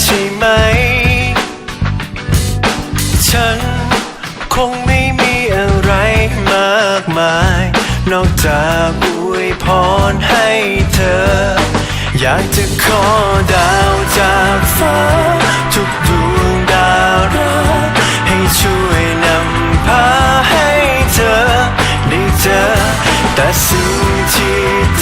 ใช่ไหม ฉันคงไม่มีอะไรมากมาย นอกจากอวยพรให้เธอ อยากจะขอดาวจากฟ้า ทุกดวงดารักให้ช่วยนำพาให้เธอ ได้เจอแต่สิ่งที่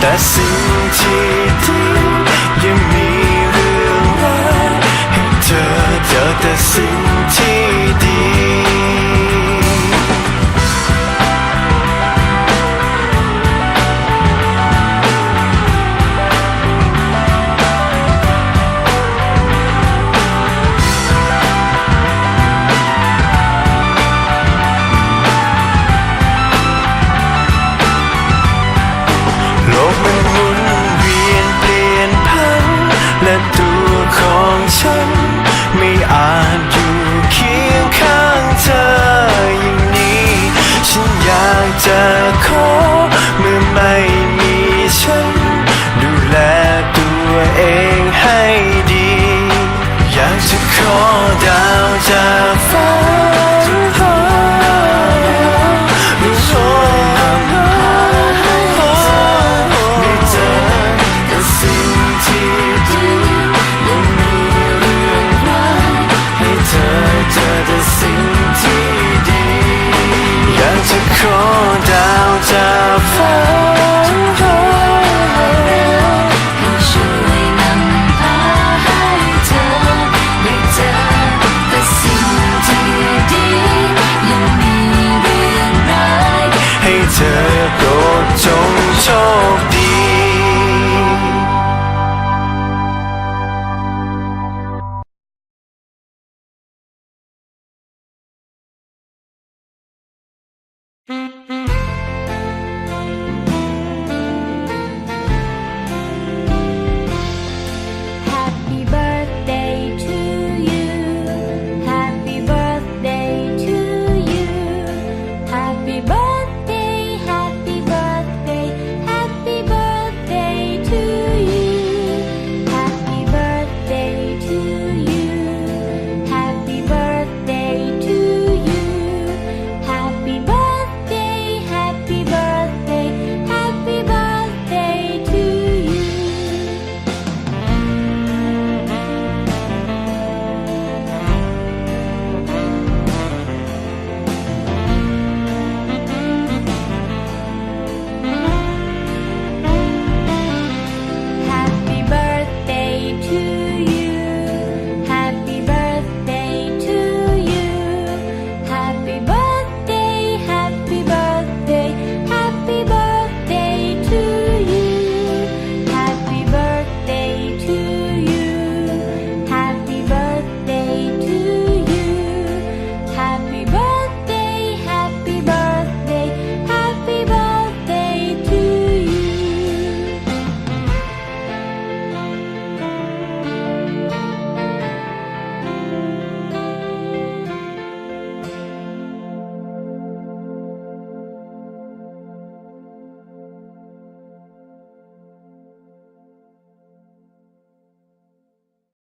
แต่สิ่งที่ดียังมีเรื่องร้ายให้เธอเจอแต่สิ่งที่